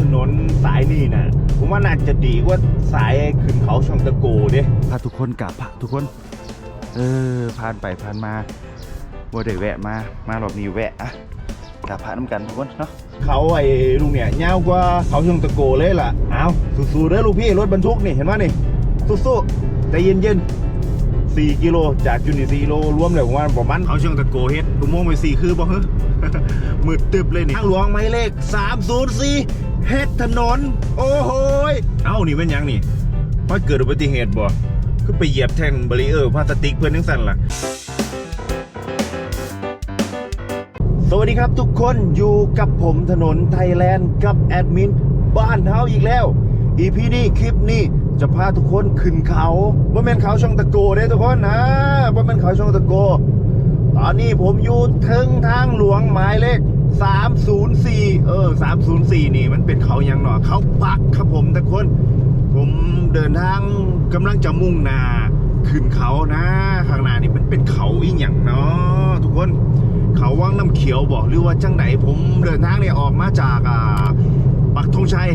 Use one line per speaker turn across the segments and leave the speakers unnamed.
ถนนสายนี่นะผมว่าน่าจะดีกว่าสายขึ้นเขาช่องตะโกเด้พาทุกคนกลับพาทุกคน เออผ่านไปผ่านมาว่าได้แวะมามารอบนี้แวะอะกลับพาน้ำกันทุกคนเนาะเขาไอ้ลุงเนี่ยยาวกว่าเขาช่องตะโกเลยล่ะเอาสู้ๆเด้อลูกพี่รถบรรทุกนี่เห็นไหมนี่สู้ๆใจเย็นๆ4กิโลจากจุดนี่4กิโลรวมเลยผมว่าประมาณเขาช่องตะโกเฮ็ดดูโมงไป4คือบ่เฮ้มืดตึบเลยนี่ทางหลวงหมายเลข304 เฮ็ดถนน โอ้โหยเอ้านี่เป็นหยังนี่มันเกิดอุบัติเหตุบ่คือไปเหยียบแท่งบารีเออร์พลาสติกเพื่อนทั้งสั่นล่ะ สวัสดีครับทุกคนอยู่กับผมถนนไทยแลนด์กับแอดมินบ้านเฮาอีกแล้วอีพีนี้คลิปนี้จะพาทุกคนขึ้นเขาว่าเป็นเขาช่องตะโกเด้ทุกคนนะว่าเป็นเขาช่องตะโก ตอนนี้ผมอยู่ถึงทางหลวงหมายเลข 304 เออ 304 นี่มันเป็นเขายังหนอเขาปักครับผมทุกคน ผมเดินทางกำลังจะมุ่งหน้าขึ้นเขานะข้างหน้านี่มันเป็นเขาอีหยังเนาะทุกคนเขาว่างน้ำเขียวบอกหรือว่าจังไหน ผมเดินทางเนี่ยออกมาจากอ่าปักธงชัย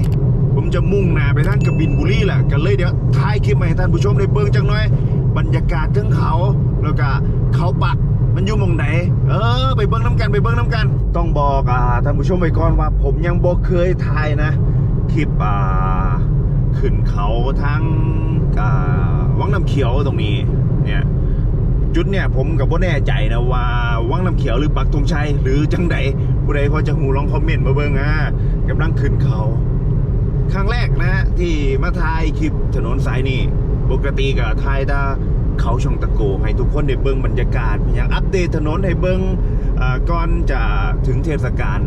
ผมจะมุ่งหน้าไปทางกบินบุรีแหละกันเลยเดี๋ยวท้ายคลิปมาให้ท่านผู้ชมได้เบิ่งจังหน่อย บรรยากาศทั้งเขาแล้วก็เขาปัก มันอยู่มองไหนเออ ไปเบิ่งน้ำกันไปเบิ่งน้ำกัน ต้องบอกอ่าท่านผู้ชมไปก่อนว่า ผมยังบ่เคยถ่ายนะคลิปอ่าขึ้นเขาทั้งอ่าวังน้ำเขียวตรงนี้เนี่ยจุดเนี่ยผมกับว่าแน่ใจนะว่าวังน้ำเขียวหรือปักธงชัยหรือจังใดผู้ใดพอจะหูลองคอมเมนต์มาเบิ่งอะกำลังขึ้นเขาครั้งแรกนะที่มาถ่ายคลิปถนนสายนี้ปกติก็ถ่ายตา เขาช่องตะโก ให้ทุกคนได้เบิ่งบรรยากาศอย่างอัปเดตถนนให้เบิ่งอ่าก่อนจะถึงเทศกาล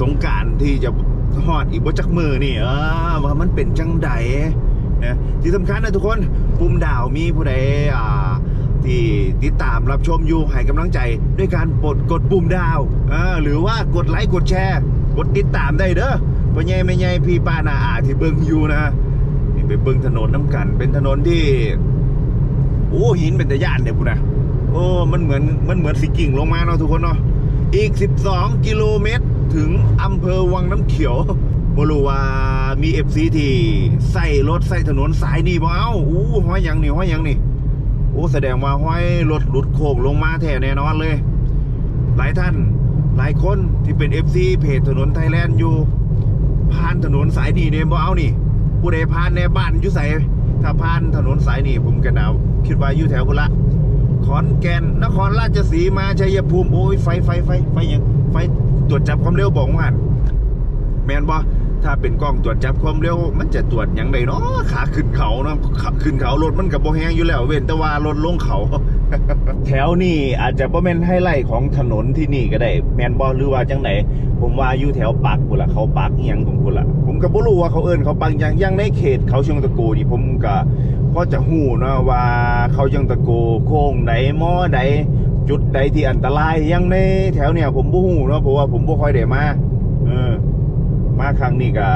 สงการที่จะฮอดอีกบ่จักมือนี่เออว่ามันเป็นจังใดนะที่สำคัญนะทุกคนปุ่มดาวมีผู้ใดอ่าที่ติดตามรับชมอยู่ให้กำลังใจด้วยการกดกดปุ่มดาวหรือว่ากดไลค์กดแชร์ กดติดตามได้เด้อพ่อใหญ่แม่ใหญ่พี่ป้านาอาที่เบิ่งอยู่นะนี่ไปเบิ่งถนนน้ำกัน เป็นถนนที่ โอ้หินเป็นตะย่านเดี๋ยวพูนะโอ้มันเหมือนมันเหมือนสิกิ่งลงมาเนาะทุกคนเนาะอีก 12 กิโลเมตร ถึงอำเภอวังน้ำเขียวบรูว่ามี FC ที่ใส่รถใส่ถนนสายนี้บ่เอ้าอู้ห้อยยังนี่ห้อยยังนี่โอ้แสดงว่าห้อยรถหลุดโค้งลงมาแท้แน่นอนเลย หลายท่านหลายคนที่เป็น FC เพจถนนไทยแลนด์อยู่ผ่านถนนสายนี้เนี่ยบ่เอานี่ผู้ใดผ่านในบ้านอยู่ใส่ถ้าผ่านถนนสายนี้ผมก็นาว คิดว่าอยู่แถวกุละขอนแก่นนครราชสีมาชัยภูมิโอ้ยไฟไฟไฟไฟยังไฟตรวจจับความเร็วบอกว่าหั่นแมนบ่ถ้าเป็นกล้องตรวจจับความเร็ว มันจะตรวจอยังไรเนาะขาขึ้นเขาเนาะขึ้นเขารถมันกับโบแฮงอยู่แล้ว เว้นแต่ว่ารถลงเขา แถวนี้อาจจะบ่แม่นไฮไลท์ของถนนที่นี่ก็ได้ แมนบ่หรือว่าจังไหน ผมว่าอยู่แถวปากพุ่นละเขาปากยังตรงพุ่นละผมก็บ่รู้ว่าเขาเอิ้นเขาปากยังยังในเขตเขาเชิงตะโกนี่ผมก็พอจะฮู้นะว่าเขาเชิงตะโกโค้งใดมอใดจุดใดที่อันตรายยังในแถวเนี่ยผมบ่ฮู้เนาะเพราะว่าผมบ่ค่อยได้มาเออมาครั้งนี้ก็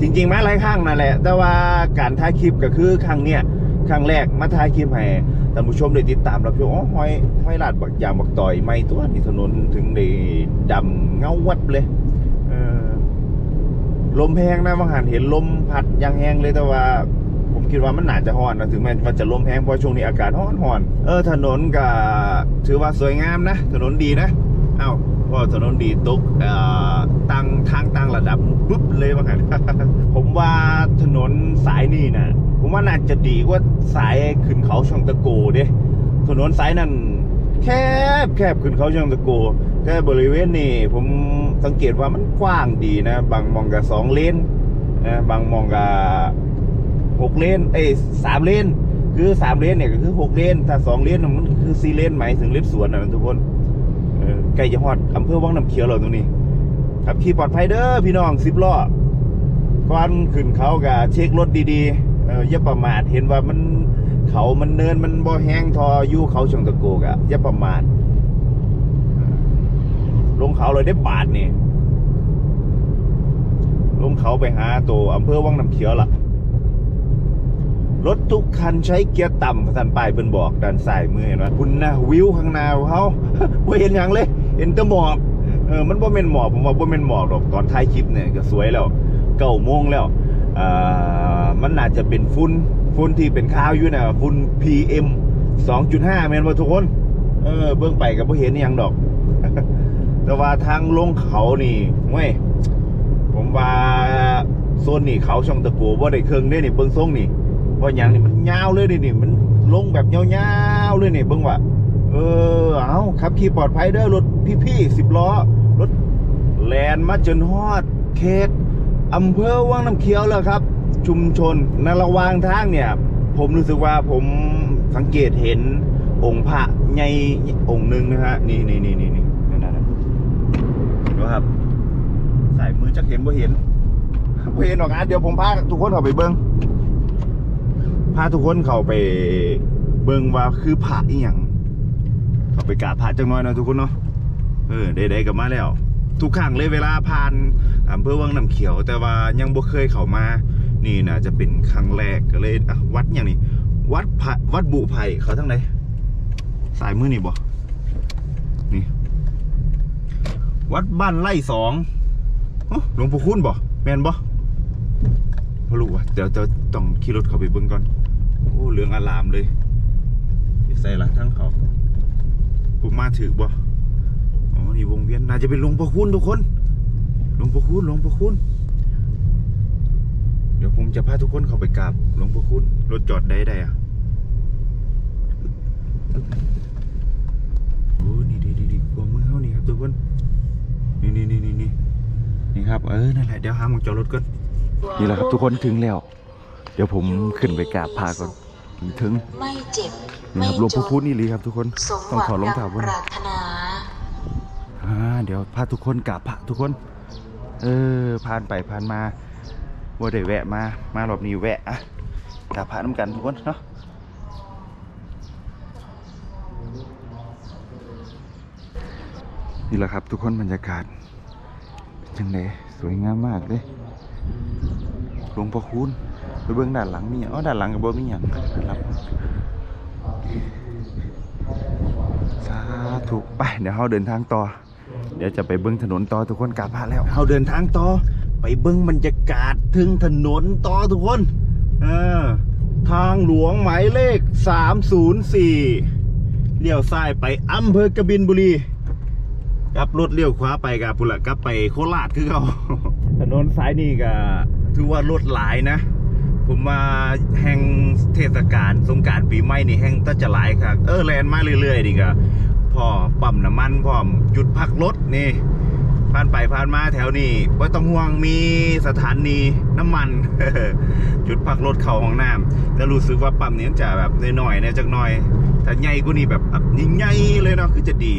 จริง ๆ มาหลายครั้งนั่นแหละ แต่ว่าการถ่ายคลิปก็คือครั้งเนี้ยครั้งแรกมาถ่ายคลิปให้ ท่านผู้ชมได้ติดตามรับชมอ๋อห้อยห้อยลาดบักยางบักต่อยไม่ตัวนี่ถนนถึงได้ดำเงาวัดเลยเออลมแห้งนะบางหันเห็นลมพัดยางแห้งเลยแต่ว่า ผมคิดว่ามันน่าจะฮ้อนนะถึงแม้ว่าจะลมแห้งเพราะช่วงนี้อากาศร้อนร้อนๆเออถนนก็ถือว่าสวยงามนะ ถนนดีนะเอ้าพอถนนดีตกตั้งทางตั้งระดับปุ๊บเลยว่างั้นผมว่าถนนสายนี่นะ ผมว่าน่าจะดีกว่าสายขึ้นเขาช่องตะโกเด้ถนนสายนั้นแคบแคบขึ้นเขาช่องตะโกแต่บริเวณนี้ผมสังเกตว่ามันกว้างดีนะ บางมองกับสองเลนนะบางมองกับหกเลนเอ้สามเลนคือสามเลนเนี่ยก็คือหกเลนถ้าสองเลนมันคือสี่เลนหมายถึงเลนสวนนะทุกคนเออใกล้จะฮอดอำเภอวังน้ำเขียวแล้วตรงนี้ขับขี่ปลอดภัยเด้อพี่น้องสิบล้อก่อนขึ้นเขาก็เช็ครถดีๆ เอออย่าประมาทเห็นว่ามันเขามันเนินมันบ่แห้งทออยู่เขาชองตะโกกอะอย่าประมาทลงเขาเลยได้บาทนี่ลงเขาไปหาตัวอำเภอวังน้ำเขียวล่ะรถทุกคันใช้เกียร์ต่ำท่านป้ายเพิ่นบอกด้านซ้ายมือเห็นไหมคุณนะวิวข้างหน้าเขาบ่เห็นหยังเลยเห็นแต่หมอกเออมันบ่แม่นหมอกผมว่าบ่แม่นหมอกหรอกตอนท้ายคลิปเนี่ยก็สวยแล้วเก้าโมงแล้ว มันน่าจจะเป็นฝุ่นฝุ่นที่เป็นข่าวอยู่นะฝุ่น PM 2.5แม่นบ่ทุกคน เออ เบื้องไปก็บ่เห็นยังดอก แต่ว่าทางลงเขานี่เว้ยผมว่าโซนนี่เขาช่องตะโกบ่าได้เครื่องเด้นี่เบิ่งทรงนี่เพราะหยังนี่มันยาวเลยนี่นี่มันลงแบบยาวๆเลยนี่เบิ่งว่าเออเอาขับขี่ปลอดภัยเด้อรถพี่ๆสิบล้อรถแลนมาจนฮอดเขต อำเภอวังน้ำเขียวแล้วครับ ชุมชนในระหว่างทางเนี่ย ผมรู้สึกว่าผมสังเกตเห็นองค์พระใหญ่องค์หนึ่งนะฮะนี่นี่นี่นี่นี่นั่นนั่นเห็นไหมครับสายมือจักเห็นบ่เห็นบ่เห็นหรอกอะเดี๋ยวผมพาทุกคนเข้าไปเบิ้งพาทุกคนเข้าไปเบิ้งว่าคือพระอีหยังเอาไปกราบพระจังน้อยนะทุกคนเนาะเออได้ๆกลับมาแล้ว ทุกครั้งเลยเวลาผ่าน อำเภอวังน้ำเขียว แต่ว่ายังบ่เคยเข้ามา นี่นะจะเป็นครั้งแรกก็เลยอะวัดอย่างนี้วัดพระวัดบุไผ่เขาทั้งไหนสายมือนี่บ่นี่วัดบ้านไร่สองหลวงปู่คุณบ่แมนบ่บ่รู้ว่ะเดี๋ยวจะต้องขี่รถเข้าไปเบิ่งก่อนโอ้เหลืองอลามเลยอยู่ใส่ละทั้งเขาผมมาถือบ่อ๋อนี่วงเวียนน่าจะเป็นหลวงพ่คุณทุกคน ลวงพ่อคุณหลวงพ่อคุณ เดี๋ยวผมจะพาทุกคนเข้าไปกราบหลวงพ่อคุณ รถจอดได้ได้อะโอ้นี่ดีดีดีกว่ามือเขานี่ครับทุกคน นี่นี่นี่นี่นี่นี่ครับ เออ นั่นแหละ เดี๋ยวหาหมองจอดรถก่อน นี่แหละครับทุกคนถึงแล้ว เดี๋ยวผมขึ้นไปกราบพระก่อนถึง
ไม่เจ็บ
นี่
ไม่
ครับหลวง
จ
พ่อนคุณนี่ลีครับทุกคน
สม
ต้อง
หวั
ขอรอง
ดั
เท้างก่อน
ปรารถนา
อ่า เดี๋ยวพาทุกคนกราบพระทุกคน เออผ่านไปผ่านมาว่าได้แวะมามารอบนี้แวะอะกราบพระน้ำกันทุกคนเนาะนี่แหละครับทุกคนบรรยากาศเป็นจังไดสวยงามมากเลยหลวงพ่อคูณไปเบื้องด้านหลังมีหยังอ๋อด้านหลังกับบ่มีอย่างนะครับสาธุไปเดี๋ยวเราเดินทางต่อ ดี๋ยวจะไปเบิ้งถนนต่อทุกคนกลับบ้านแล้วเราเดินทางต่อไปเบิ้งบรรยากาศถึงถนนต่อทุกคนเออทางหลวงหมายเลข 304เลี้ยวซ้ายไปอำเภอกบินบุรีกับรถเลี้ยวขวาไปกับพุ่นละกับไปโคราชคือเขาถนนสายนี้ก็ถือว่ารถหลายนะ ผมมาแห่งเทศกาลสงการปีใหม่นี่แห่งตะจะหลายครับเออแลนมาเรื่อยๆดีกว่า พอปั๊มน้ำมันพร้อมจุดพักรถนี่ผ่านไปผ่านมาแถวนี้ว่ต้องห่วงมีสถานีน้ำมัน จุดพักรถเข้าห้องน้ำแต่รู้สึกว่าปั๊มนี้จะแบบน้อยๆนะจักหน่อยถ้าใหญ่กว่านี้แบบใหญ่เลยเนาะคือจะดี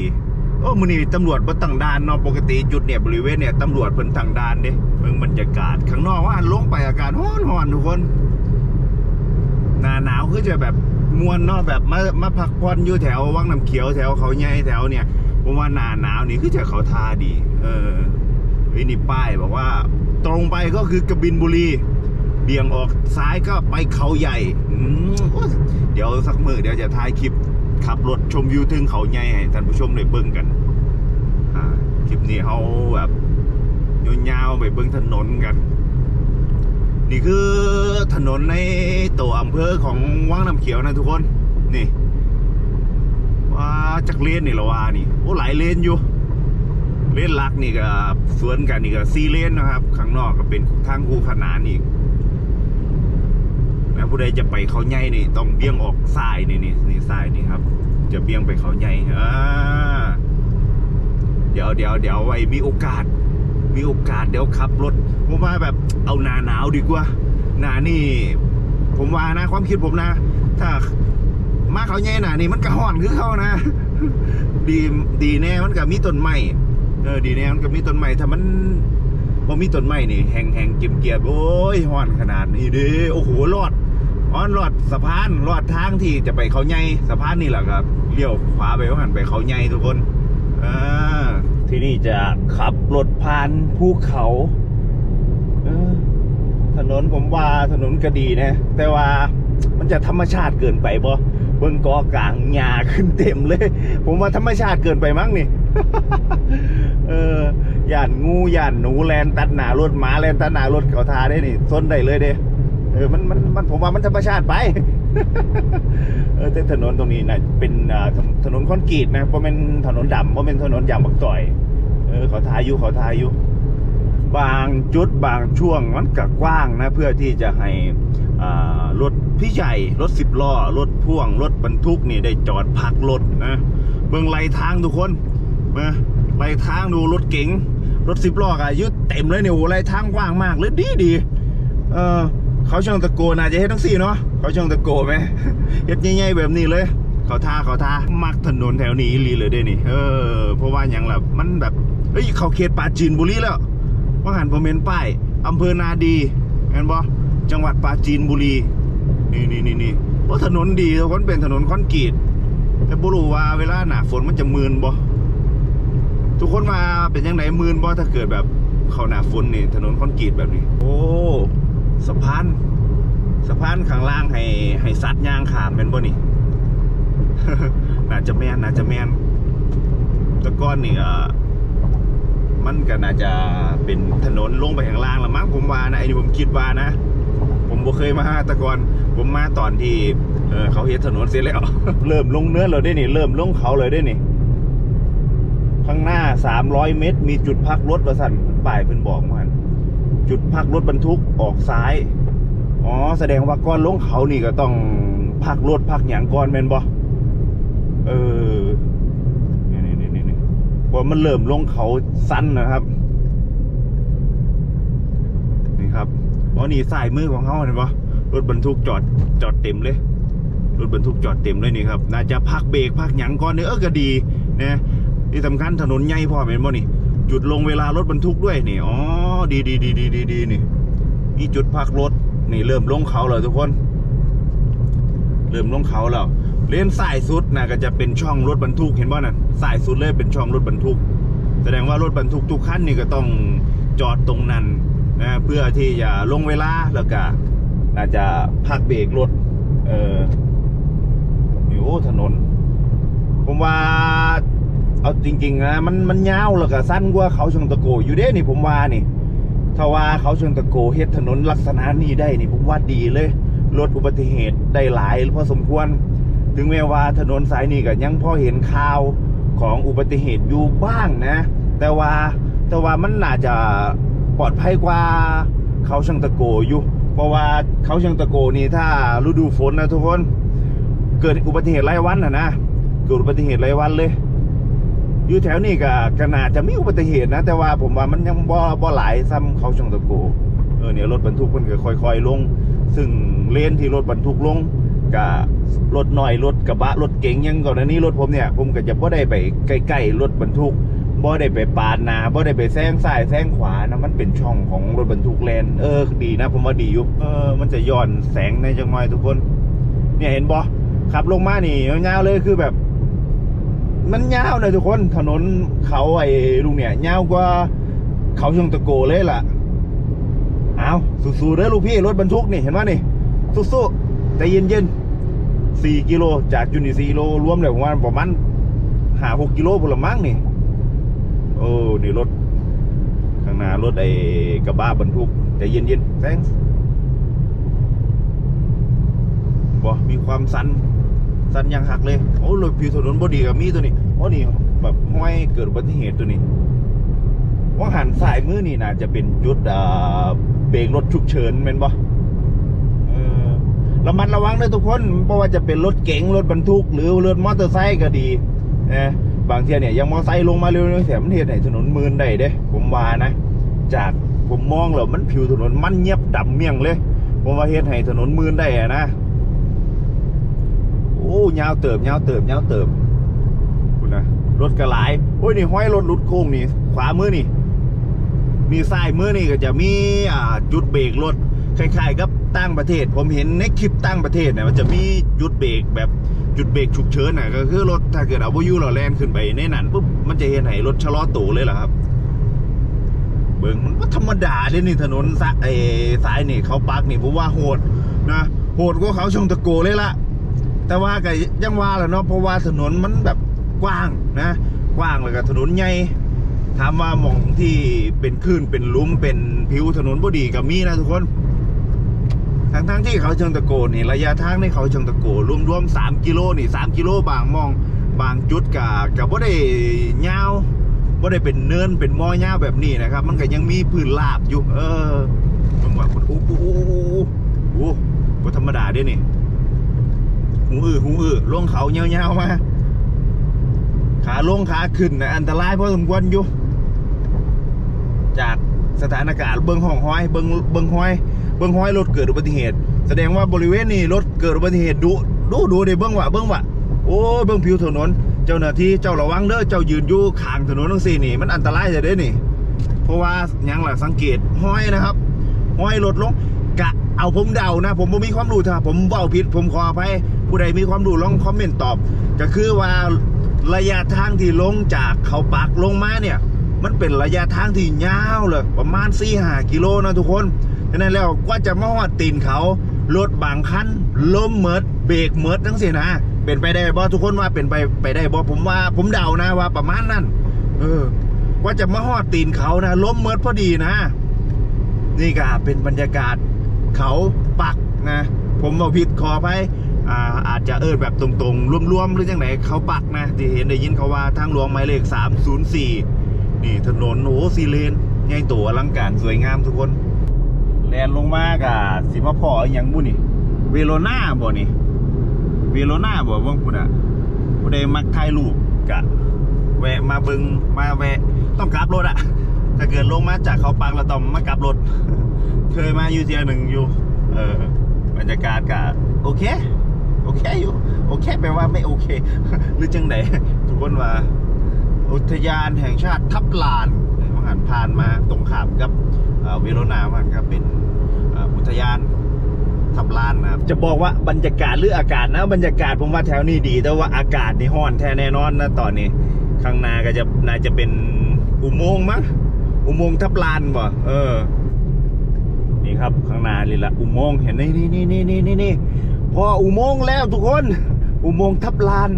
โอ้มือนี้ตำรวจบ่ตั้งด่านเนาะปกติจุดเนี่ยบริเวณเนี่ยตำรวจเพิ่นตั้งด่านเด้เบิ่งบรรยากาศข้างนอกว่าลงไปอากาศร้อนๆทุกคน หนาหนาวคือจะแบบมวนเนาะแบบมามาพักผ่อนอยู่แถววังน้ำเขียวแถวเขาใหญ่แถวเนี่ยผมว่าหนาหนาวนี่คือจะเขาทาดี เออเฮ้ยนี่ป้ายบอกว่า ตรงไปก็คือกบินบุรี เบี่ยงออกซ้ายก็ไปเขาใหญ่อเดี๋ยวสักมือเดี๋ยวจะถ่ายคลิปขับรถชมวิวถึงเขาใหญ่ให้ท่านผู้ชมได้เบิ่งกันอ่าคลิปนี้เขาแบบยาวๆไปเบิ่งถนนกัน นี่คือถนนในตัวอำเภอของว่างน้ำเขียวนะทุกคน นี่ว่าจากเลนนี่ละว่านี่โอ้หลายเลนอยู่ เลนหลักนี่ก็สวนกันนี่ก็ซีเลนนะครับข้างนอกก็เป็นทางคู่ขนานอีกแล้วผู้ใดจะไปเขาใหญ่นี่ต้องเบี่ยงออกซ้ายนี่นี่นี่ซ้ายนี่ครับ จะเบี่ยงไปเขาใหญ่อ่าเดี๋ยวเดี๋ยวเดี๋ยวไว้มีโอกาส มีโอกาสเดี๋ยวขับรถ ผมว่าแบบเอาหนาหนาวดีกว่าหนานี่ ผมว่านะความคิดผมนะ ถ้ามาเขาใหญ่หนานี่มันก็ห่อนคือเขานะ ดีดีแน่มันก็มีต้นไม้เออดีแน่มันก็มีต้นไม้ถ้ามันพอมีต้นไม้นี่แหงแหงเกียมเกียบโอ้ยห่อนขนาดนี้เด้โอ้โหรอดอ้อนรอดสะพานรอดทางที่จะไปเขาใหญ่สะพานนี่แหละครับเลี้ยวขวาไปว่าหันไปเขาใหญ่ทุกคนอ่า ที่นี่จะขับรถผ่านภูเขาเออถนนผมว่าถนนก็ดีนะ แต่ว่ามันจะธรรมชาติเกินไปบ่เบิ่งกอกลางหญ้าขึ้นเต็มเลย ผมว่าธรรมชาติเกินไปมั้งนี่เเออย่านงูย่านหนูแลนตัดหนารถหมาแลนตัดหนารถเขาทาได้นี่ซนได้เลยเด้เออมันมันมันผมว่ามันธรรมชาติไป เออแต่ถนนตรงนี้นะเป็นถนนคอนกรีตนะเพราะเป็นถนนดำเพราะเป็นถนนยางบักต่อย เออเขาทายอยู่เขาทายอยู่บางจุดบางช่วงมันก็กว้างนะ เพื่อที่จะให้รถพี่ใหญ่รถสิบล้อรถพ่วงรถบรรทุกนี่ได้จอดพักรถนะเบื้องไหลทางทุกคนมาไหลทางดูรถเก๋งรถสิบล้ออะยึดเต็มเลยเนี่ยโอ้ไหลทางกว้างมากเลยดีดีเออ เขาช่างตะโกนอาจจะเฮ็ดทั้งสี่เนาะเขาช่างตะโกไหมเฮ็ดใหญ่ๆแบบนี้เลย เขาท่าเขาท่ามักถนนแถวนี้อีหลีเลยเด้นี่ เออ เพราะว่าอย่างแบบมันแบบเฮ้ยเขาเขตปราจีนบุรีแล้วว่าหันผมเห็นป้ายอำเภอนาดีเห็นบ่จังหวัดปราจีนบุรี นี่นี่นี่นี่เพราะถนนดีทุกคนเป็นถนนคอนกรีตแต่บ่รู้ว่าเวลาหนาฝนมันจะมืนบ่ทุกคนมาเป็นยังไงมืนบ่ถ้าเกิดแบบเขาหนาฝนนี่ถนนคอนกรีตแบบนี้ โอ้ สะพานสะพานข้างล่างให้ให้สัตว์ย่างขามเป็นบ่นี่น่าจะแม่นน่าจะแม่นตะก้อนนี่เออมันก็น่าจะเป็นถนนลงไปข้างล่างละมั้งผมว่านะไอ้นี่ผมคิดว่านะ ผมบ่เคยมาแตะกอนผมมาตอนที่เออเขาเฮ็ดถนนเสร็จแล้ว เริ่มลงเนื้อเราได้นี่ เริ่มลงเขาเลยได้นี่ ข้างหน้า300เมตร มีจุดพักรถประสันป้ายเพิ่นบอกมัน จุดพักรถบรรทุกออกซ้าย อ๋อ แสดงว่าก่อนลงเขานี่ก็ต้องพักรถพักหยังก่อนแมนบ่เออนี่นี่นี่นี่เพราะมันเริ่มลงเขาสั้นนะครับ นี่ครับอ๋อนี่สายมือของเขาเห็นปะรถบรรทุกจอดจอดเต็มเลยรถบรรทุกจอดเต็มเลยนี่ครับ น่าจะพักเบรกพักหยังก่อนเนี่ยเอก็ดีนะที่สำคัญถนนใหญ่พอเห็นบ่นี่ จุดลงเวลารถบรรทุกด้วยนี่ อ๋อ ดีดีดีดีดีดีนี่ มีจุดพักรถ นี่เริ่มลงเขาแล้วทุกคน เริ่มลงเขาแล้ว เลนสายสุดนะก็จะเป็นช่องรถบรรทุกเห็นบ่นั่นสายสุดเลยเป็นช่องรถบรรทุก แสดงว่ารถบรรทุกทุกคันนี่ก็ต้องจอดตรงนั้นนะเพื่อที่จะลงเวลาแล้วก็น่าจะพักเบรกรถ เออนี่โอ้ถนน ผมว่า เอาจริงๆนะมันมันยาวแล้วก็สั้นกว่าเขาเชิงตะโกอยู่เด้นี่ผมว่านี่ถ้าว่าเขาเชิงตะโกเฮ็ดถนนลักษณะนี้ได้นี่ผมว่าดีเลยลดอุบัติเหตุได้หลายพอสมควร ถึงแม้ว่าถนนสายนี้ก็ยังพอเห็นข่าวของอุบัติเหตุอยู่บ้างนะ แต่ว่าแต่ว่ามันน่าจะปลอดภัยกว่าเขาเชิงตะโกอยู่ เพราะว่าเขาเชิงตะโกนี่ถ้าฤดูฝนนะทุกคน เกิดอุบัติเหตุรายวันนะนะเกิดอุบัติเหตุรายวันเลย อยู่แถวนี้ก็กน่าจะมีอุบัติเหตุนะ แต่ว่าผมว่ามันยังบ่บ่หลายซ้ำเขาช่องตะโกเออเนี่ยรถบรรทุกมันก็ค่อย ๆ ลง ซึ่งเลนที่รถบรรทุกลงกับรถหน่อยรถกระบะรถเก๋งยังก่อนอันนี้รถผมเนี่ย ผมก็จะบ่ได้ไปใกล้ๆรถบรรทุกบ่ได้ไปปาดหน้าบ่ได้ไปแซงซ้ายแซงขวานะมันเป็นช่องของรถบรรทุกแลนเออดีนะ ผมว่าดีอยู่เออมันจะย้อนแสงในจังหวะทุกคน เนี่ยเห็นบ่ขับลงมานี่ยาวๆเลยคือแบบ มันยาวเลยทุกคนถนนเขาไอ้ลุงเนี่ยยาวกว่าเขาชงตะโกเลยล่ะเอาสู้ๆเด้อลูกพี่รถบรรทุกนี่เห็นไหมนี่สู้ๆใจเย็นๆสี่กิโลจากจุนี่สี่กิโลรวมเลยผมว่าประมาณหาหกกิโลพละมั้งนี่โอ้นี่รถข้างหน้ารถไอ้กระบะบรรทุกใจเย็นๆแซงบ่มีความสัน สันยางหักเลยโอ้รถผิวถนนบดีกับมีตัวนี้โอ้นี่แบบห้อยเกิดอุบัติเหตุตัวนี้ว่าหันสายมือนี่น่าจะเป็นจุดเบรกรถฉุกเฉินแม่นบ่เออระมัดระวังด้วยทุกคนเพราะว่าจะเป็นรถเก๋งรถบรรทุก หรือรถมอเตอร์ไซค์ก็ดีนะบางทีเนี่ยยังมอเตอร์ไซค์ลงมาเร็วๆแถมมันเหตุให้ถนนมืนได้เด้ ผมว่านะ จากผมมองแล้วมันผิวถนนมันเงียบดำเมี่ยงเลย ผมว่าเหตุให้ถนนมืนได้อะนะ โอ้ยาวเติบยาวเติบยาวเติบคุณนะรถกระหลโอ้ยนี่ห้อยรถลุดโค้งนี่ขวามือนี่ มีซ้ายมือนี่ก็จะมีอ่าจุดเบรกรถคล้ายๆกับตั้งประเทศ ผมเห็นในคลิปตั้งประเทศเนี่ยมันจะมีจุดเบรกแบบจุดเบรกฉุกเฉินน่ะก็คือรถถ้าเกิดเอาวายุเราแล่นขึ้นไปในนั้นปุ๊บมันจะเห็นให้รถชะลอตัวเลยเหรอครับ เบิ่งมันก็ธรรมดาเด้นี่ถนนสะไอ้สายนี่เขาปักนี่ผมว่าโหดนะโหดกว่าเขาชงตะโกเลยล่ะ แต่ว่าก็ยังว่าแหละเนาะเพราะว่าถนนมันแบบกว้างนะ กว้างแล้วก็ถนนใหญ่ถามว่ามองที่เป็นคลื่นเป็นลุ้มเป็นผิวถนนบดีกับมีนะทุกคนทั้งทั้งที่เขาเชิงตะโกนี่ระยะทางในเขาเชิงตะโกรวมๆสามกิโลนี่สามกิโลบางมองบางจุดกับกับว่าได้ยาวว่าได้เป็นเนินเป็นมอยาวแบบนี้นะครับ มันก็ยังมีพื้นลาบอยู่ เออผมว่าคนโอ้โหโอ้โหโอ้โหธรรมดาด้วยนี่ หูอื้อหูอื้อลงเขาเงาวๆมาขาลงขาขึ้นนะอันตรายพอสมควรอยู่ จากสถานการณ์เบิ้งห้องห้อยเบิ้งเบิ้งห้อยเบิ้งห้อยรถเกิดอุบัติเหตุ แสดงว่าบริเวณนี้รถเกิดอุบัติเหตุดูดูดูเดี๋ยเบิ้งว่ะเบิ้งว่ะโอ้เบิ้งผิวถนน เจ้าหน้าที่เจ้าระวังเด้อเจ้ายืนอยู่ข้างถนนทั้งสี่นี่มันอันตรายจะได้นี่ เพราะว่ายังล่ะสังเกตห้อยนะครับห้อยรถลงกะเอาผมเดานะ ผมบ่มีความรู้ถ้าผมเว้าผิดผมขออภัย ผู้ใดมีความรู้ลองคอมเมนต์ตอบ ก็คือว่าระยะทางที่ลงจากเขาปักลงมาเนี่ย มันเป็นระยะทางที่ยาวเลยประมาณ4 5กิโลนะทุกคนฉะนั้นแล้วกว่าจะมาฮอดตีนเขารถบางคันล้มเมิดเบรกเมิดทั้งสินะเป็นไปได้บ่ทุกคนว่าเป็นไปไปได้บ่ผมว่าผมเดานะว่าประมาณนั้นเออว่าจะมาฮอดตีนเขานะล้มเมิดพอดีนะ นี่ก็เป็นบรรยากาศเขาปักนะ ผมบอกผิดขอไป อ่าอาจจะเอิดแบบตรงๆรวมๆหรือจังไหนเขาปักนะที่เห็นได้ยินเขาว่าทางหลวงหมายเลข 304 นี่ถนนโอ้ซีเลนใหญ่โตอลังการสวยงามทุกคนแลนลงมากะสิมาพออหยังบุนี่เวโรนาบ่นี่เวโรนาบ่เบิ่งพุ่นอะผู้ใดมักถ่ายรูปกะ แวะมาบิงมาแวะ ต้องกลับรถอะ ถ้าเกิดลงมาจากเขาปังแล้วต้องมากลับรถเคยมาอยู่เทียหนึ่งอยู่ เออบรรยากาศกะ โอเค โอเคอยู่โอเคแปลว่าไม่โอเคหรือจังไหนทุกคนว่า อุทยานแห่งชาติทับลานมหันผ่านมาตรงขามกับเวโรนามันครับเป็นอุทยานทับลานนะครับจะบอกว่าบรรยากาศหรืออากาศนะ บรรยากาศผมว่าแถวนี้ดี แต่ว่าอากาศนี่ห้อนแท้แน่นอนนะตอนนี้ ข้างหน้าก็จะน่าจะเป็นอุโมงค์มั้งอุโมงค์ทับลานบ่เออนี่ครับข้างหน้านี่แหละอุโมงค์เห็นนี่นี่นี่นี่นี่นี่ พออุโมงค์แล้วทุกคน อุโมงค์ทับลาน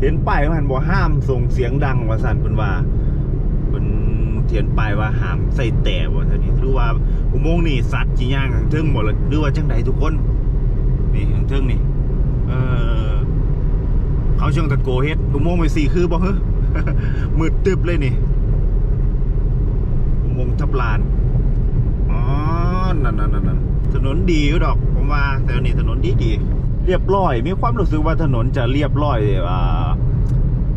เห็นป้ายมันบอกห้ามส่งเสียงดังว่าสันเป็นว่าเป็นเทียนป้ายว่าห้ามใส่แต่ว่าท่านี้หรือว่าอุโมงค์นี่สัตว์จีย่างทางเทิงหมดเลยหรือว่าจังใดทุกคนนี่ทางเทิงนี่ เออเขาเชิงตะโกเฮ็ดอุโมงค์ไปสี่คือบ่เฮ้อมืดตึบเลยนี่อุโมงค์ทับลานอ๋อนั่นนั่นนั่นนั่นถนนดีอยู่ดอก ผมว่าแต่นี่ถนนดีดี รียบร้อย มีความรู้สึกว่าถนนจะเรียบร้อยอ่า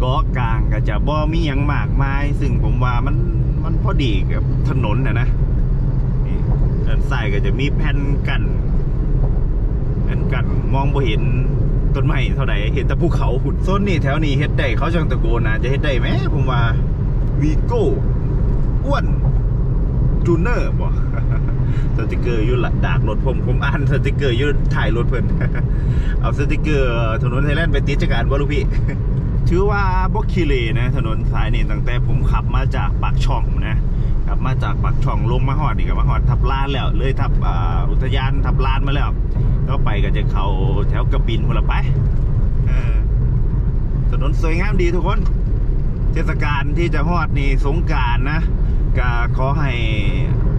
กาะกลางก็จะบ่มีหยังมากมาย ซึ่งผมว่ามันมันพอดีกับถนนนะนะนี่ด้านซ้ายก็จะมีแผ่นกันแผ่นกันมองบ่เห็นต้นไม้เท่าไหร่เห็นแต่ภูเขาหุ่นโซนนี่แถวนี้เฮ็ดได้เขาจังตะโกนนะจะเฮ็ดได้ไหมผมว่าวีโก้อ้วนจูเนอร์บ่ สติกเกอร์ยู่หลัดดากรถผมผมอ่านสติกเกอร์ยู่ถ่ายรถเพิ่นเอาสติกเกอร์ถนนไทยแลนด์ไปติดจักรานบ่ลูกพี่ถือว่าบ่ขี้เหร่นะถนนสายนี้ตั้งแต่ผมขับมาจากปากช่องนะขับมาจากปากช่องลงมาฮอดนี่ก็มาฮอดทับลานแล้วเลยทับอุทยานทับลานมาแล้วก็ไปก็จะเขาแถวกระบินพุ่นละไปถนนสวยงามดีทุกคน เทศกาลที่จะฮอดนี่สงการนะก็ขอให้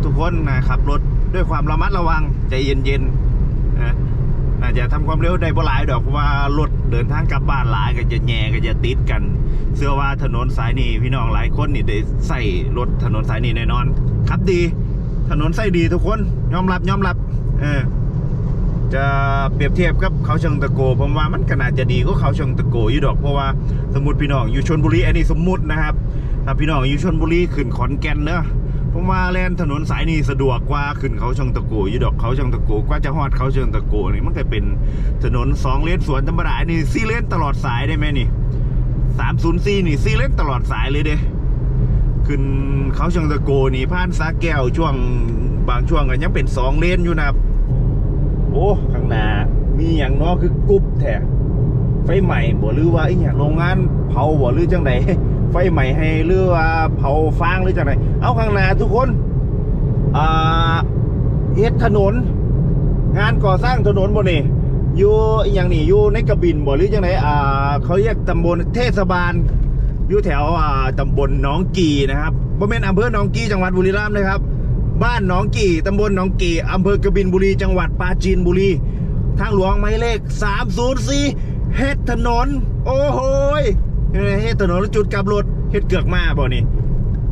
ทุกคนนะขับรถด้วยความระมัดระวังใจเย็นๆนะอาจจะทำความเร็วได้บ่หลายดอกเพราะว่ารถเดินทางกลับบ้านหลายก็จะแย่ก็จะติดกันเชื่อว่าถนนสายนี้พี่น้องหลายคนนี่ได้ใส่รถถนนสายนี้แน่นอนขับดี ถนนใส่ดีทุกคนยอมรับยอมรับ เออจะเปรียบเทียบกับเขาเชิงตะโกผมว่ามันก็น่าจะดีกว่าเขาเชิงตะโกอยู่ดอกเพราะว่าสมมติพี่น้องอยู่ชนบุรีอันนี้สมมุตินะครับถ้าพี่น้องอยู่ชนบุรีขึ้นขอนแก่นเนอะ ผมว่าแล่นถนนสายนี้สะดวกกว่าขึ้นเขาชิงตะกอยู่ดอกเขาชิงตะโกกว่าจะฮอดเขาเชิงตะโกนี่มันก็เป็นถนนสองเลนสวนธรรมดานนี่สี่เลนตลอดสายได้ไหมนี่สามศูนย์สี่นี่สี่เลนตลอดสายเลยเด้ขึ้นเขาชิงตะโกนี่ผ่านสาแก้วช่วงบางช่วงก็ยังเป็นสองเลนอยู่นะโอ้ข้างหน้ามีอย่างน้อคือกุ๊บแท้ไฟใหม่บ่หรือว่าอีหยังโรงงานเผาบ่หรือจังได ไฟใหม่ให้หรือว่าเผาฟางหรือจังไดเอาข้างหน้าทุกคนอ่าเฮ็ดถนน งานก่อสร้างถนนบ่นี่อยู่อีหยังนี่อยู่ในกระบินบ่หรือจังไดอ่าเขาเรียกตำบลเทศบาลอยู่แถวอ่าตำบลหนองกีนะครับบ่แม่นอำเภอหนองกีจังหวัดบุรีรัมย์เลยครับ บ้านหนองกีตำบลหนองกีอำเภอกระบินบุรี จังหวัดปราจีนบุรี ทางหลวงหมายเลข 304เฮ็ดถนน โอ้โห เฮ็ดถนนจุดกลับรถเฮ็ดเกือกมาบ่นี่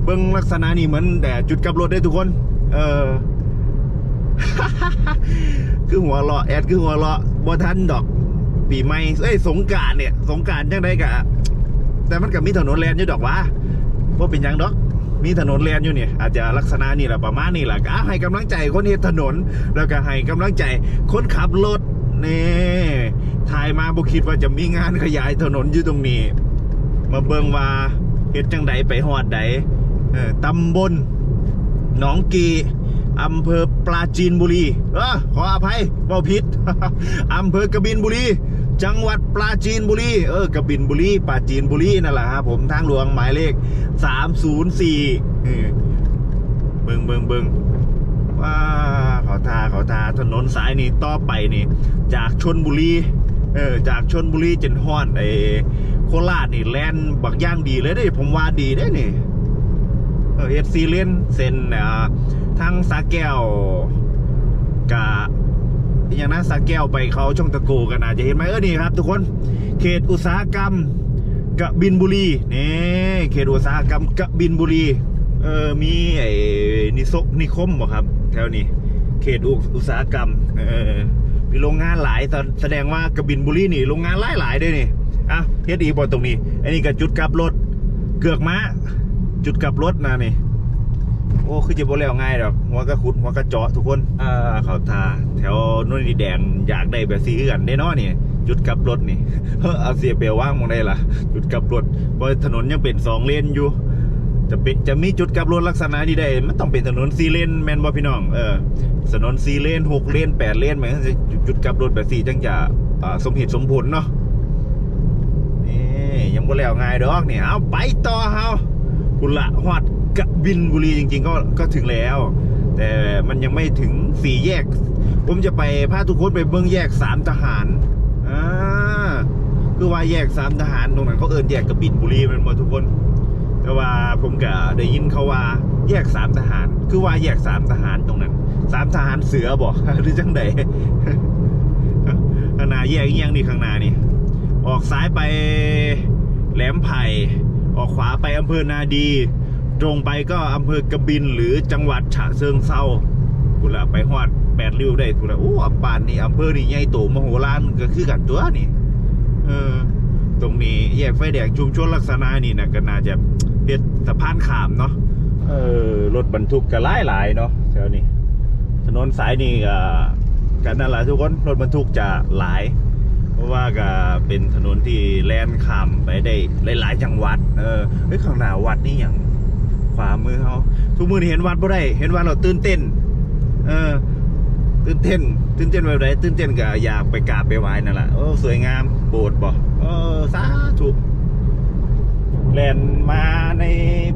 เบิ่งลักษณะนี่เหมือนแต่จุดกลับรถได้ทุกคน เออคือหัวเราะแอดคือหัวเราะบ่ทันดอกปีใหม่เอ้ยสงการเนี่ย สงการจังได้กะ แต่มันก็มีถนนแลนอยู่ดอกวะว่าเป็นยังดอกมีถนนแลนอยู่เนี่ยอาจจะลักษณะนี่แหละประมาณนี้แหละก็ให้กำลังใจคนเฮ็ดถนน แล้วก็ให้กำลังใจคนขับรถนี่ถ่ายมาบ่คิดว่าจะมีงานขยายถนนอยู่ตรงนี้ มาเบิ่งว่าเฮ็ดจังใดไปฮอดใดเออตำบลหนองกีอำเภอปราจีนบุรีเออขออภัยเว้าผิดอำเภอกบินบุรี จังหวัดปราจีนบุรี เออกบินบุรี ปราจีนบุรีนั่นแหละครับผมทางหลวงหมายเลข 304เบิงเบิงเบิงว้าเขาทาเขาทาถนนสายนี้ต่อไปนี่ จากชนบุรี เออ จากชนบุรีจนฮอดไอ คราชนี่แลนบักย่างดีเลยเด้ผมว่าดีได้นี่เอฟซีเลนเซ็นทั้งสาแก้วกะอย่างนั้นสาแก้วไปเขาช่องตะโกกันอาจจะเห็นไหมเออนี่ครับ ทุกคนเขตอุตสาหกรรมกะบินบุรีนี่เขตอุตสาหกรรมกะบินบุรีเออมีไอ้นิซกนิคมบ่ครับแถวนี้เขตอุตสาหกรรมเออมีโรงงานหลายแสดงว่ากะบินบุรีนี่โรงงานหลายหลายด้วยนี่ อะเฮ็ดอีกบ่ตรงนี้อันนี้ก็จุดกลับรถเกือกม้า จุดกลับรถนะนี่โอ้คือจะบ่แล้วง่ายดอกหัวก็ขุดหัวก็เจาะทุกคนอ่าเขาทาแถวนุ่นดีแดงอยากได้แบบสีคือกันได้เนาะนี่จุดกลับรถนี่เฮ้อเอาเสียเปลว่างมองได้ล่ะ จุดกลับรถเพราะถนนยังเป็นสองเลนอยู่ จะเป็นจะมีจุดกลับรถลักษณะนี้ได้มันต้องเป็นถนนสี่เลนแมนบ่พี่น้องเออถนนสี่เลนหกเลนแปดเลนไหมนจะจุดกลับรถแบบสี่จังจะอ่าสมเหตุสมผลเนาะนี่ ยังบ่แล้วง่ายดอกเนี่ยเอาไปต่อเฮาคุละฮอดกะบินบุรีจริง ๆ ก็ก็ถึงแล้ว แต่มันยังไม่ถึงสี่แยก ผมจะไปพาทุกคนไปเบื้องแยกสามทหารอ่าคือว่าแยกสามทหารตรงนั้นเขาเอินแยกกะบินบุรีมันมาทุกคน แต่ว่าผมก็ได้ยินเขาว่าแยกสามทหาร คือว่าแยกสามทหารตรงนั้นสามทหารเสือบอกหรือจังใดข้างหน้าแยกยังนี่ข้างหน้านี่ออกซ้ายไป แหลมไผ่ออกขวาไปอำเภอนาดี ตรงไปก็อำเภอกระบินหรือจังหวัดฉะเชิงเซากุละไปฮอดแปดริ้วได้กุละโอ้อัปานนี่อำเภอนี่ใหญ่โตมโหฬารก็คือกันตัวนี่เออตรงนี้แยกไฟแดงชุมชนลักษณะนี่นะก็น่าจะเฮ็ดสะพานขามเนาะเออรถบรรทุกก็หลายหลายเนาะแถวนี้ถนนสายนี่ก็กันนั่นแหละทุกคนรถบรรทุกจะหลาย ราะว่าก็เป็นถนนที่แล่นข้ามไปได้หลายๆจังหวัด เออเฮ้ยข้างหน้าวัดนี่อย่างขวามือเขาทุกมือนี่เห็นวัดบ่ได้ เห็นวัดเราตื่นเต้น เออ ตื่นเต้น ตื่นเต้นแบบไหนตื่นเต้นก็อยากไปกราบไปไหว้นั่นแหละโอ้สวยงามโบสถ์บ่เออสาธุแลนมาใน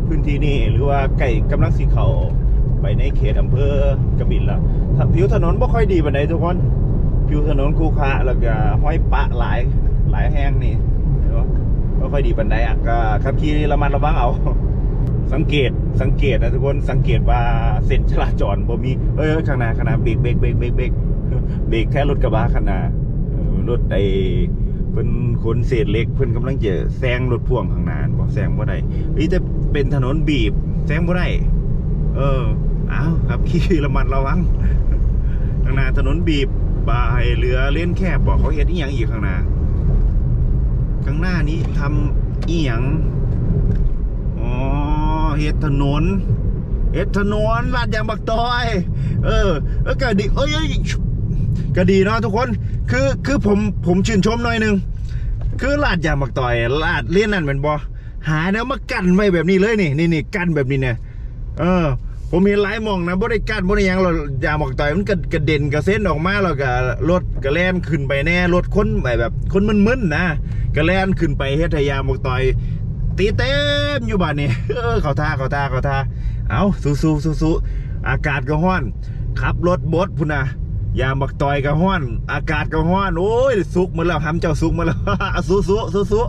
พื้นที่นี้หรือว่าไก่กำลังสีเขาไปในเขตอำเภอกบินแล้วผิวถนนบ่ค่อยดีปานใดทุกคน ผิวถนนคูคระแล้วก็ห้อยปะหลายหลายแห้งนี่เห็นปะไม่ค่อยดีปันไดอะก็ขับขี่ระมัดระวังเอา สังเกตสังเกตนะทุกคนสังเกตว่าเส้นจราจรบ่มีเอ้ยข้างหน้าข้างหน้าเบรกเบรกเบรกเบรกเบรกเบรกแค่รถกระบะข้างหน้ารถไอ้เพิ่นขนเศษเล็กเพิ่นกำลังจะแซงรถพ่วงข้างหน้าบ่แซงบ่ได้นี่จะเป็นถนนบีบแซงบ่ได้เอออ้าวขับขี่ระมัดระวังข้างหน้าถนนบีบ บายเหลือเล่นแคบบอกเขาเฮ็ดอีหยังอีกข้างหน้าข้างหน้านี้ทำอีหยังอ๋อเฮ็ดถนนเฮ็ดถนนลาดยางบักตอย เออเออก็ดีเอ้ยเก็ดีเนาะทุกคนคือคือผมผมชื่นชมหน่อยหนึงคือลาดยางบักตอยลาดเล่นนั่นเป็นบอหาแนวมากันไว้แบบนี้เลยนี่นี่นี่กันแบบนี้เนี่ยเออ ผมเห็นหลายมองนะบริการบริยังเรายาหมอกต่อยมันกระกระเด็นกระเซ็นออกมาแล้วก็รถกระแล่นขึ้นไปแน่รถคนไปแบบคนมึนๆนะกระแล่นขึ้นไปเฮ็ดยาหมอกต่อยตีเต็มอยู่บ้านนี่เออเขาท่าเขาท่าเขาท่าเอาสู้สู้สู้สู้อากาศก็ห้อนขับรถบดพุ่นนะยาหมอกต่อยก็ห้อน อากาศก็ห้อนโอ้ยสุกมาแล้วทำเจ้าสุกมาแล้วสู้สู้สู้สู้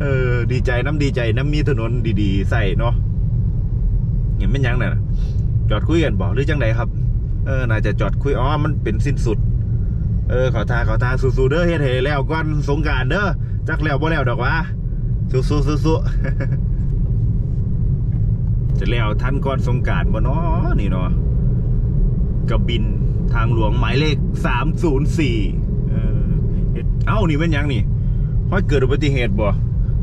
เออดีใจน้ำดีใจน้ำมีถนนดีๆ ใส่เนาะ เห็นเป็นยังน่ะจอดคุยกันบอกหรือจังใดครับ เออน่าจะจอดคุยอ๋อมันเป็นสิ้นสุด เออขอทาขอทาสู้ๆเด้อเฮ็ดให้แล้วก่อนสงการเด้อจักแล้วบ่แล้วดอกวะสู้ๆสู้ๆจะแล้วทันก่อนสงการบ่เนาะนี่เนาะกระบินทางหลวงหมายเลข304เออเฮ็ดเอ้านี่เป็นยังนี่ห้อยเกิดอุบัติเหตุบ่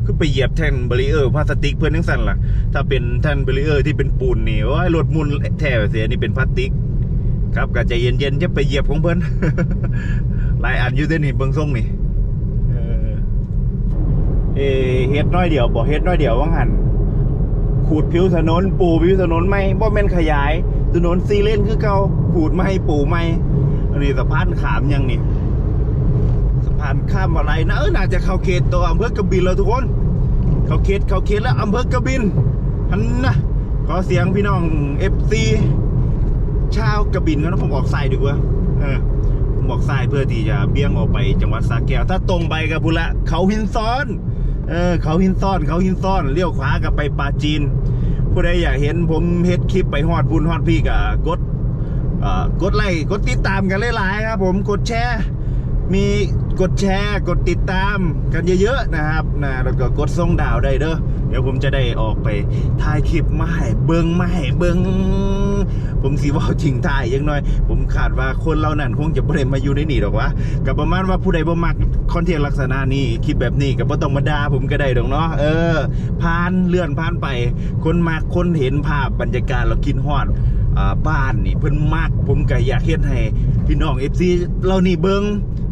คือไปเหยียบแท่นเบรีเออร์พลาสติกเพื่อนทั้งสั้นล่ะ ถ้าเป็นแท่นเบรีเออร์ที่เป็นปูนนี่โอ้ยรถมุนแท้เสียนี่เป็นพลาสติก ครับก็ใจเย็นๆจะไปเหยียบของเพิ่อนหลายอันอยู่เด้นี่เบิ่งทรงนี่เออเฮ็ดน้อยเดียวบ่เฮ็ดน้อยเดียวว่างหันขูดผิวถนนปูผิวถนนไม่บ่แม่นขยาย ถนนซีเลนคือเก่าขูดไม่ปูไม่อันนี้สะพานขามยังนี่ สะพานข้ามอะไรนะเออน่าจะเข้าเขตตัวอำเภอกบินแล้วทุกคน เข้าเขตเข้าเขตแล้วอำเภอกบินหันนะขอเสียงพี่น้องเอฟซีชาวกระบินกันนะผมออกสายดีกว่าเออผมออกสายเพื่อที่จะเบี่ยงออกไปจังหวัดสระแก้ว ถ้าตรงไปกับพุนละเขาหินซ้อน เออ เขาหินซ้อน เขาหินซ้อนเลี้ยวขวากับไปปาจีน ผู้ใดอยากเห็นผมเฮ็ดคลิปไปฮอดบุญฮอดพี่กับกดอ่อกดไลค์กดติดตามกันหลายๆครับผมกดแชร์ มีกดแชร์กดติดตามกันเยอะๆนะครับนะแล้วก็กดส่งดาวได้เด้อเดี๋ยวผมจะได้ออกไปถ่ายคลิปมาให้เบิงมาให้เบิงผมสีว่าจริงถ่ายยังน้อย ผมขาดว่าคนเรานั่นคงจะบ่ได้มาอยู่ในนี่หรอกวะกับประมาณว่าผู้ใดบ่มักคอนเทนต์ลักษณะนี้คลิปแบบนี้ก็บ่ต้องมาด่าผมก็ได้ดอกเนาะเออผ่านเลื่อนผ่านไป คนมักคนเห็นภาพบรรยากาศเรากินฮอดบ้านนี่เพิ่นมากผมก็อยากเฮ็ดให้พี่น้อง FC เรานี่เบิง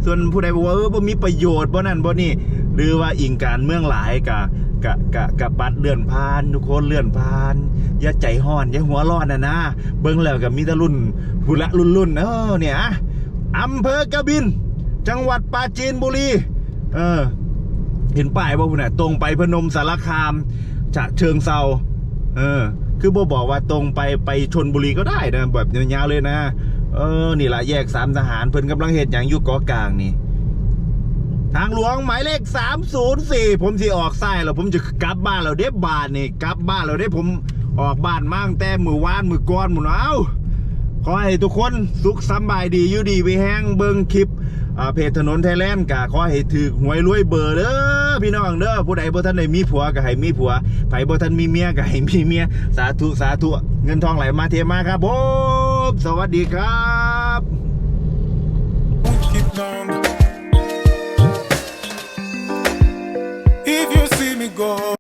ส่วนผู้ใดบอกว่าเออบ่มีประโยชน์บ่นั่นบ่นี่หรือว่าอิงการเมืองหลายกะกะกะกะปัดเลื่อนผ่าน ทุกคนเลื่อนผ่านอย่าใจห้อนอย่าหัวร้อนนะนะเบิ่งแล้วก็มีต่รุ่นผู้ละรุ่นรุ่นเออเนี่ยอำเภอกระบิน จังหวัดปราจีนบุรี เออ เห็นป้ายบ่พุ่นน่ะตรงไปพนมสารคามฉะเชิงเซาเออ คือบ่บอกว่าตรงไปไปชนบุรีก็ได้นะแบบยาวๆเลยนะ เออ นี่ละแยกสามทหารเพิ่นกำลังเฮ็ดหยังอยู่เกาะกลางนี่ ทางหลวงหมายเลข304ผมสิออกซ้แล้วผมจะกลับบ้านแล้วเด้บ้านนี่กลับบ้านแล้วเด้ผมออกบ้านมาตั้งแต่มือวานมือก่อนหมุนเอาขอให้ทุกคนสุขสบายดีอยู่ดีไปแห้งเบิ่งคลิปเพจถนนไทยแลนด์กะขอให้ถือหวยรวยเบอร์เด้อพี่น้องเด้อผู้ใดบ่ทันได้มีผัวก็ให้มีผัวไผบ่ทันมีเมียก็ให้มีเมียสาธุสาธุเงินทองไหลมาเทมาครับผม สวัสดีครับ